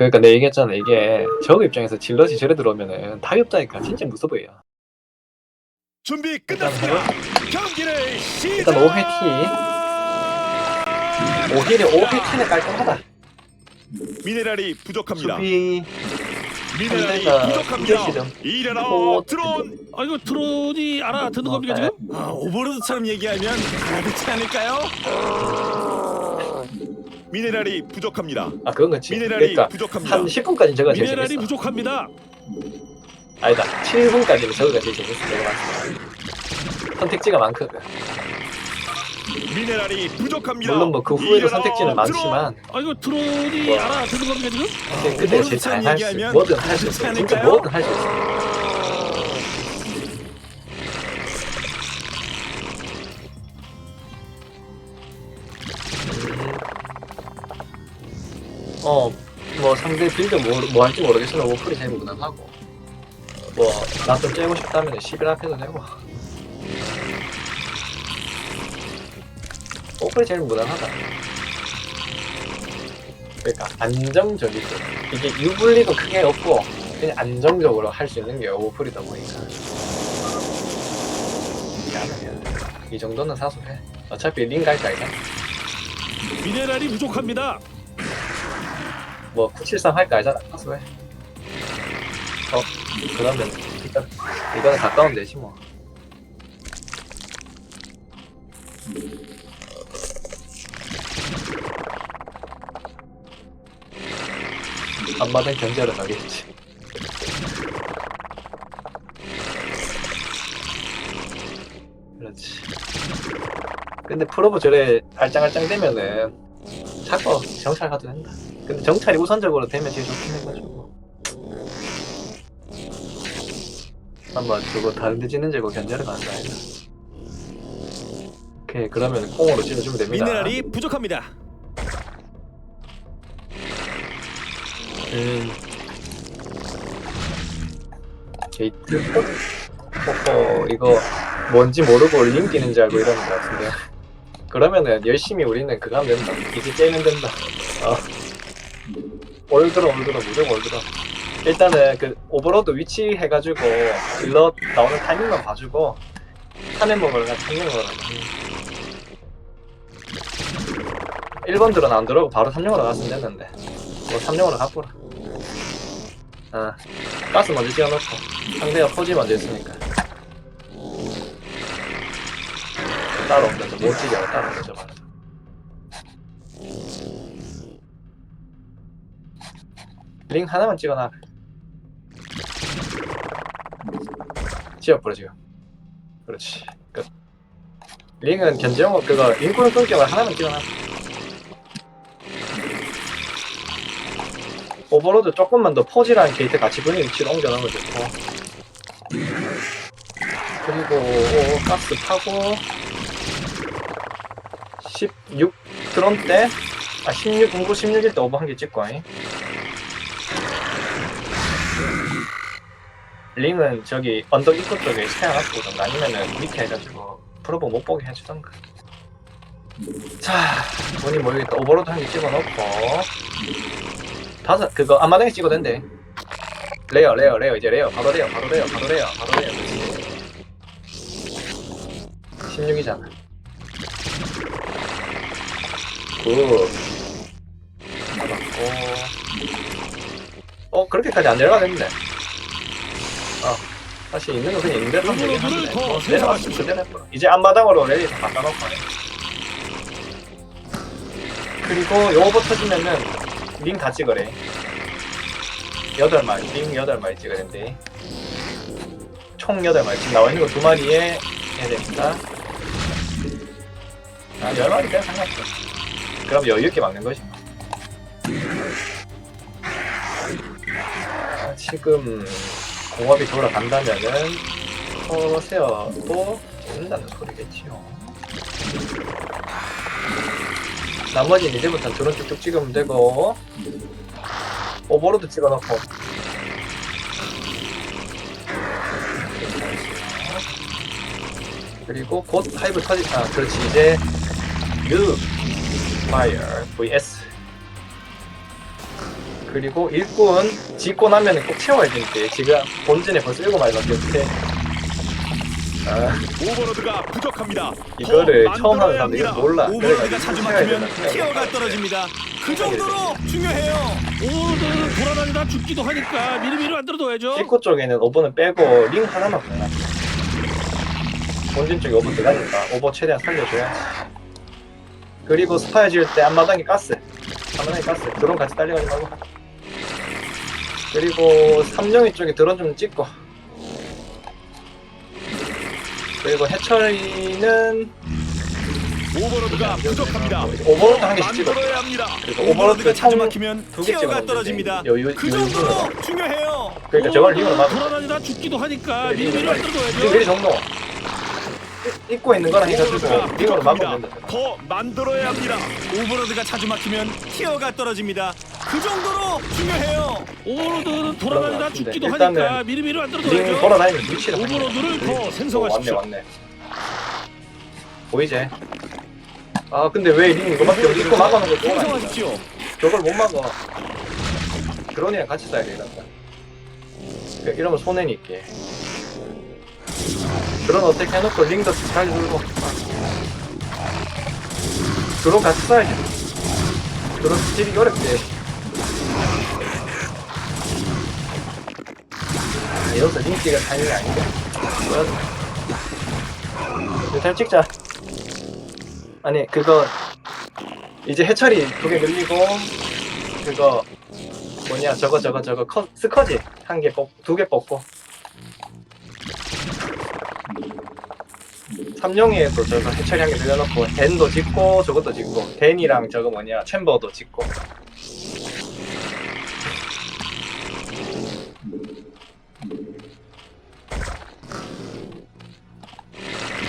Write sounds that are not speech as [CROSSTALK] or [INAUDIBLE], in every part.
그러니까 내 얘기했잖아 이게 적 입장에서 질럿이 저래 들어오면은 다 없다니까 진짜 무서워 보여 준비 끝났습니다. 경기를 시작. 일단 5회 티 오히려 5회 티는 깔끔하다 미네랄이 부족합니다. 수비 미네랄이 상대가 부족합니다. 이겨시죠. 이래라 오, 드론. 아 이거 드론이 알아듣는 겁니까 지금? 아, 오버로드처럼 얘기하면 알아듣지 않을까요? 미네랄이 부족합니다. 아 그건 그치 미네랄이 그러니까 부족합니다. 한 10분까지 저가 제일 미네랄이 재밌어 부족합니다. 아니다 7분까지는 저거가 제일 재밌어 내가 봤을 때 선택지가 많거든 미네랄이 부족합니다. 물론 뭐그 후에도 선택지는 드론. 많지만 아 이거 드론이 뭐. 알아듣는 겁니까 지금? 근데 그때 제일 잘할수 얘기하면 뭐든 할 수 있어 진짜? 뭐든 할 수 있어 어, 뭐 상대 빌드 뭐, 뭐 할지 모르겠으나 워플이 제일 무난하고. 뭐 나 좀 째고 싶다면 11 앞에도 되고. 워플이 제일 무난하다. 그러니까 안정적이고 이게 유불리도 크게 없고 그냥 안정적으로 할 수 있는 게 워플이다 보니까. 이 정도는 사소해. 어차피 링 갈까 이잖아 미네랄이 부족합니다. 뭐 973 할까? 알잖아 사소해. 어 그러면 일단 이거는 가까운 데지 뭐. 한마당 견제를 가겠지. 그렇지. 근데 프로브 저래 알짱알짱 되면은 자꾸 정찰 가도 된다 근데 정찰이 우선적으로 되면 제일 좋긴 해가지고. 한번 저거 다른 데 짓는 재고 견제를 거 아니다 오케이 그러면 콩으로 찔러주면 됩니다. 미네랄이 부족합니다. 음. 게이트. 호호 이거 뭔지 모르고 링 뛰는 줄 알고 이러는 것 같은데 그러면은 열심히 우리는 그거 하면 된다. 이제 째면 된다. 어. 올들어 올들어 무조건 올들어 일단은 그 오버로드 위치 해가지고 딜러 나오는 타이밍만 봐주고 가 타넷 먹으러 가 1번 들은 안 들어오고 바로 3령으로 갔으면 됐는데. 뭐 3령으로 가보라. 아 가스 먼저 지어놓고. 상대가 포지 먼저 했으니까. 따로 던져 못 하고 따로 던져봐 링 하나만 찍어놔. 지어버려 지금. 그렇지. 끝. 링은 견제용 그거 인구는 끊겨가 하나만 찍어놔. 오버로드 조금만 더 포지랑 게이트 같이 붙는 위치로 옮겨놓으면 좋고 그리고 어, 가스 파고. 16 드론 때, 아 16 공구 16일 때 오버 한 개 찍고 잉 링은 저기 언덕 입구 쪽에 세워갖고 오던가 아니면은 밑에 해가지고 프로보 못 보게 해주던가. 자 돈이 모이겠다 오버로드 한 개 찍어놓고. 다섯 그거 앞마당에 찍어도 된대. 레어 레어 레어 이제 레어. 바로 레어 바로 레어 바로 레어 바로 레어. 그렇지 16이잖아. 굿. 잡았고 어 그렇게까지 안 내려가겠네. 어 사실 있는 거 그냥 하면 되긴 한데 더뭐 생산하십시오. 그대로 해봐 이제 앞마당으로 레디 다 갖다 놓고 해. 그리고 요거 터지면은 링 다 찍으래 여덟 마리 링 여덟 마리 찍어야 된대 총 여덟 마리 지금 나와 있는 거두 마리에 해야 되니까 아열 마리 빼면 상관없어 그럼 여유 있게 막는 거지 뭐. 아, 지금 공업이 돌아간다면은 커세어도 된다는 소리겠지요. 나머지는 이제부터 드론 쭉쭉 찍으면 되고. 오버로드 찍어놓고. 그리고 곧 하이브 터지 아 그렇지 이제. U 파이어 vs 그리고 일꾼 짓고 나면 꼭 채워야 되는데 지금 본진에 벌써 일곱 마리밖에 없대. 아, 오버로드가 부족합니다. 이거를 더 처음 하는 만들어야 사람들 이거 합니다. 몰라. 오버로드가 그래가지고 자주 채워야 막히면 된다, 채워야 티어가 된다. 떨어집니다. 그 정도로 중요해요. 오늘은 돌아다니다 죽기도 하니까 미리미리 만들어둬야죠. 찍고 쪽에는 오버는 빼고 링 하나만 빼놔. 본진 쪽에 오버 들어가니까 오버 최대한 살려줘야지. 그리고 스파이 지을 때 앞마당에 가스. 앞마당에 가스. 드론 같이 딸려가지 말고. 그리고 삼룡이 쪽에 드론 좀 찍고. 그리고 해철이는 오버로드가 부족합니다. 오버로드 한 개씩 찍어. 만들어야 합니다. 그래서 오버로드가 오버로드 자주 총 막히면 두개 티어가 떨어집니다. 돼. 여유- 그 정도로 중요해요. 그러니까 저걸 오늘은 막. 돌아다니다 죽기도 하니까 그래, 미리미리 링으로 지금 만들어둬야죠. 미리 정로. 입고 있는 거랑 해가지고 오버로드가 링으로 막으면 부족합니다. 된다. 더 만들어야 합니다. 오버로드가 자주 막히면 티어가 떨어집니다. 그 정도로 중요해요. 것 돌아다니다 같은데. 죽기도 일단은 하니까 미리미리 링 만들어둬야죠. 돌아다니는 위치를 오버로드를 더 어, 왔네 생성하십시오. 왔네 보이지? 아 근데 왜 링 이거밖에 없 입고 막아놓은 걸 또? 생성하십시오. 저걸 못 막아 드론이랑 같이 써야 그- 이러면 손해니 있게 드론 어떻게 해놓고 링도 잘 누르고. 드론 같이 써야지. 드론 스틸이 어렵지. 아, 여기서 링 찍을 타이밍이 아닌데 뭐야 잘 찍자. 아니 그거 이제 해철이 두 개 늘리고 그거 뭐냐 저거 저거 저거 커, 스커지 한 개 뽑, 두 개 뽑고 삼룡이에도 저거 개 늘려놓고 댄도 짓고 저것도 짓고 댄이랑 저거 뭐냐 챔버도 짓고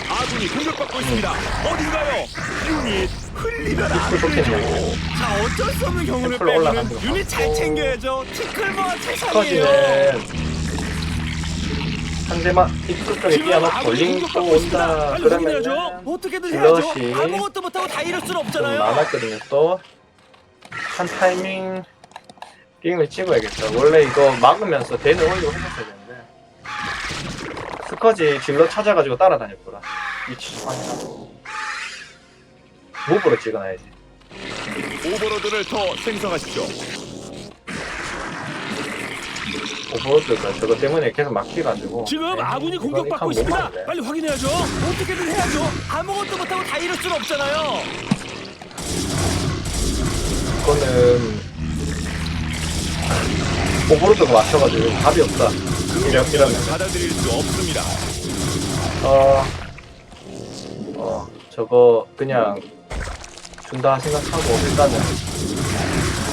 아군이 공격받고 있습니다. 어딘가요? 유닛 흘리면 안 되죠. 좋겠네요. 자 어쩔 수 없는 경우를 템플 올라가는 빼고는 거 유닛 잘 같고. 챙겨야죠. 티클과 최선이에요. 스커지는 상대만 입구 쪽에 지금 뛰어놓고 아군이 링 또. 온다 빨리 그러면 확인해야죠. 어떻게든 블러시. 아무것도 못하고 다 이럴 수는 좀 없잖아요. 많았거든요. 또 한 타이밍 링을 찍어야겠다. 원래 이거 막으면서 대는 올리고 했었어야 되는데 스커지 질러 찾아가지고 따라다녔더라. 위치 확인하고 무브로 찍어놔야지. 오버로드를 더 생성하십시오. 오버로드가 저거 때문에 계속 막혀가지고 지금 네, 아군이 공격받고 있습니다. 빨리 확인해야죠. 어떻게든 해야죠. 아무것도 못하고 다 이럴 수는 없잖아요. 이거는 오버로드가 막혀가지고 답이 없다. 이러, 이러면 받아들일 수 없습니다. 어, 어, 저거 그냥 준다 생각하고 일단은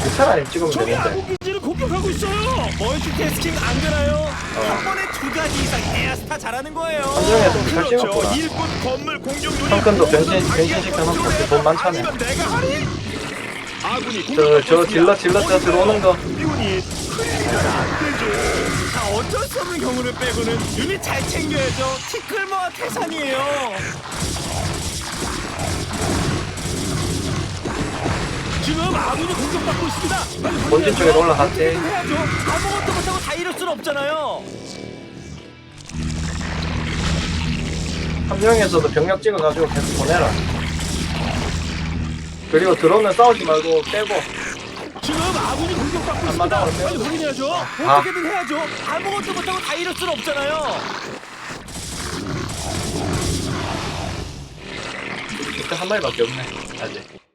그 차라리 찍으면 저기 되는데 아군 기지를 공격하고 있어요. 멀티태스킹 안 되나요? 한 번에 두 가지 이상 해야 스타 잘하는 거예요. 한정에 좀잘 그렇죠. 찍었구나. 일꾼 건물 공격 성큰도 모든 변신- 변신시켜 놓고 컨트롤해서 돈 많잖아요. 아니면 내가 하리? 아군이 저, 저. 질러 질러 저 들어오는 거 유닛 흘리면 안 되죠. 자 어쩔 수 없는 경우를 빼고는 유닛 잘 챙겨야죠. 티클모아 태산이에요. 지금 아군이 공격받고 있습니다. 본진 쪽에 해야죠. 아무것도 못하고 다 이럴 수는 없잖아요. 함정에서도 병력 찍어가지고 계속 보내라 그리고 드론은 싸우지 말고 빼고 지금 아군이 공격받고 있습니다. 빨리. 확인해야죠. 어떻게든 해야죠. 아무것도 못하고 다 이럴 수는 없잖아요. 일단 한 마리밖에 없네 아직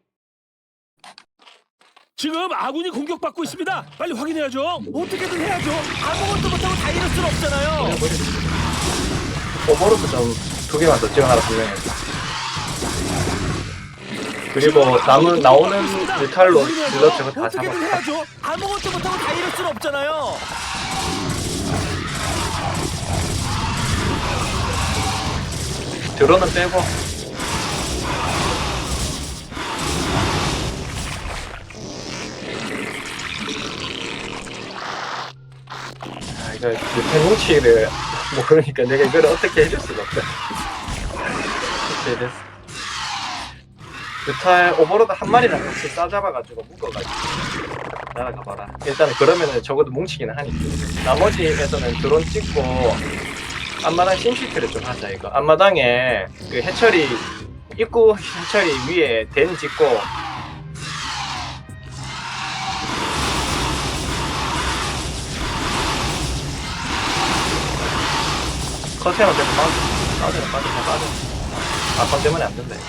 지금 아군이 공격받고 있습니다. 빨리 확인해야죠. 어떻게든 해야죠. 아무것도 못하고 다 이럴 수는 없잖아요. 오버로드 좀두 개만 더 찍어놔라 분명해서 그리고 남은 나오는 뮤탈로 질러 저거 다 어떻게든 잡아 해야죠. 아무것도 못하고 다 이럴 수는 없잖아요. 드론은 빼고 아 이거 대뭉치를 모르니까 내가 이걸 어떻게 해줄 수가 없다 이렇게 됐어 뮤탈 오버로드 한 마리랑 같이 싸잡아가지고 묶어가지고 날아가봐라. 일단은 그러면은 적어도 뭉치기는 하니까. 나머지에서는 드론 찍고 앞마당 심시트를 좀 하자 이거. 앞마당에 그 해처리 입구 해처리 위에 댄 짓고 커튼은 계속 빠져. 빠져, 빠져, 빠져. 아빠 때문에 안 된다, 이거.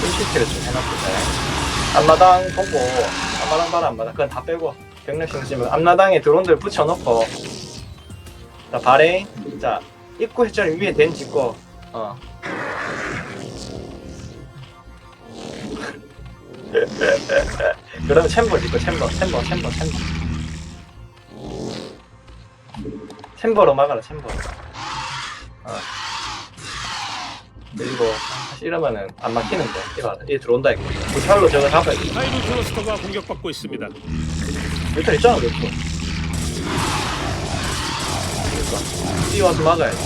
심시트를 좀 해놔보자. 앞마당 보고, 앞마당 봐라, 앞마당. 그건 다 빼고. 병력 신경 앞마당에 드론들 붙여놓고. 자, 발에. 자, 입구 해처리 위에 댄 짓고, 어. [LAUGHS] 그러면 챔버 짓고, 챔버, 챔버, 챔버, 챔버. 챔버로 막아라 챔버로 어. 그리고 이러면은 안 막히는데 이거 얘 들어온다 이거 부탈로 저거 잡아야 돼 하이브 클러스터가 공격받고 있습니다. 일단 있잖아 그렇고 그러니까 뛰어와서 막아야 돼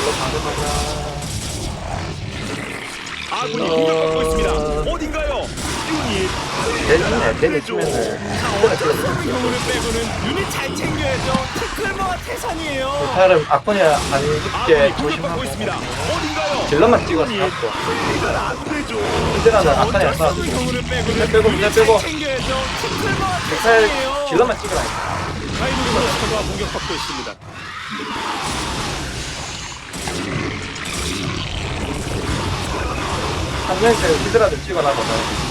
이거 가져가자 아군이 어. 공격받고 있습니다. 어딘가요? 유닛. 내리네 내리 치면은 수 없는 경우를 빼고는 유닛 잘 챙겨야죠. 티끌모아 태산이에요. 부탈은 아코니아 안 죽게 아군이 공격받고 조심하고 있습니다. 어딘가요? 질럿만 찍어서. 잡고 이건 안 되죠. 어쩔 수안 없는 경우를 빼고는 문 빼고, 문 유닛 빼고. 잘 챙겨야죠. 티끌모아 백살 태산이에요. 질럿만 찍으라 하이브 클러스터가 공격받고 있습니다. 한 명씩 히드라를 찍어놔보자.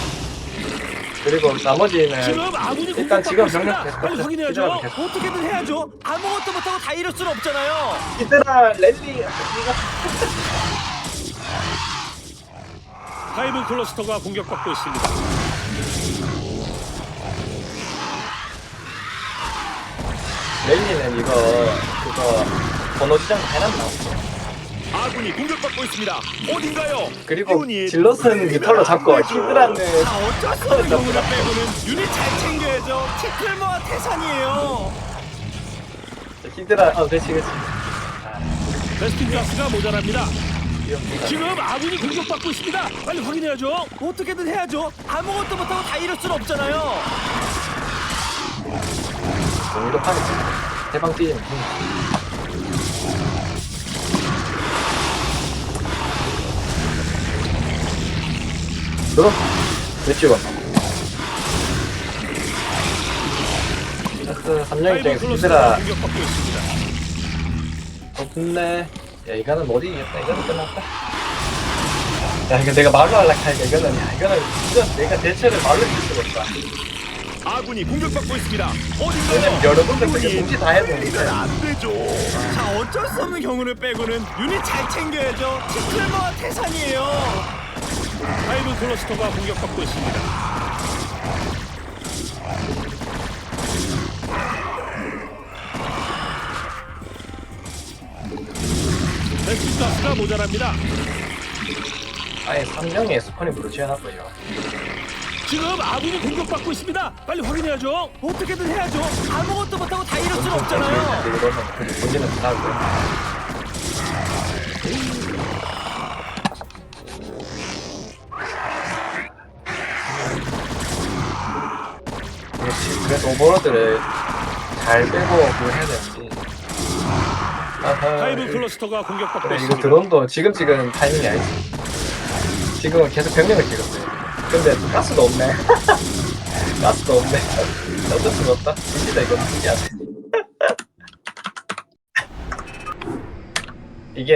그리고 나머지는 지금 아군이 일단 공격받고 지금 있습니다. 병력 빨리 걷자. 확인해야죠. 어떻게든 해야죠. 아무것도 못하고 다 이럴 순 없잖아요. 히드라 랠리 하이브 클러스터가 공격받고 있습니다. 랠리는 이거 그거 번호 지정 해놨나? 아군이 공격받고 있습니다. 어딘가요? 그리고. 질럿은 뮤탈로 잡고 히드라는 자, 어쩔 수 없는 경우를 빼고는 유닛 잘 챙겨야죠. 티끌모아 태산이에요. 히드라 어 그렇지 그렇지. 아 베스킨 가스가 모자랍니다. 지금 아군이 공격받고 있습니다. 빨리 확인해야죠. 어떻게든 해야죠. 아무것도 못하고 다 이럴 순 없잖아요. 공유도 파겠지. 대방 뛰면 들어? 그 입장에서 클러스터가 히드라 공격받고 있습니다. 좋네. 야 이거는 못 이기겠다. 이거는 끝났다. 야 이거 내가 말로 하려고 하니까 이거는 야 이거는 진짜 내가 대체를 말로 할 수가 없다. 아군이 공격받고 있습니다. 왜냐면 어딘가요? 여러 군데 그게 유닛. 동시 다 해야 되는데. 이건 안 되죠. 자, 어쩔 수 없는 경우를 빼고는 유닛 잘 챙겨야죠. 티끌모아 태산이에요. 하이브 클러스터가 공격받고 있습니다. 베스킨 가스가 모자랍니다. 아예 삼령에 스폰이 무르지어놨고요. 지금 아군이 공격받고 있습니다. 빨리 확인해야죠. 어떻게든 해야죠. 아무것도 못하고 다 이럴 순 없잖아요. 이거는 본진은 다. 그래서 오버로드를 잘 빼고 뭘 해야 되는지. 아하. 하이브 클러스터가 공격받고 그래, 이거 있습니다. 드론도 지금 찍은 타이밍이 아니지. 지금은 계속 병력을 찍었어요. 근데 가스도 없네. [LAUGHS] 가스도 없네. 어쩔 수가 없다. 진짜 이거 미안해. [LAUGHS] 이게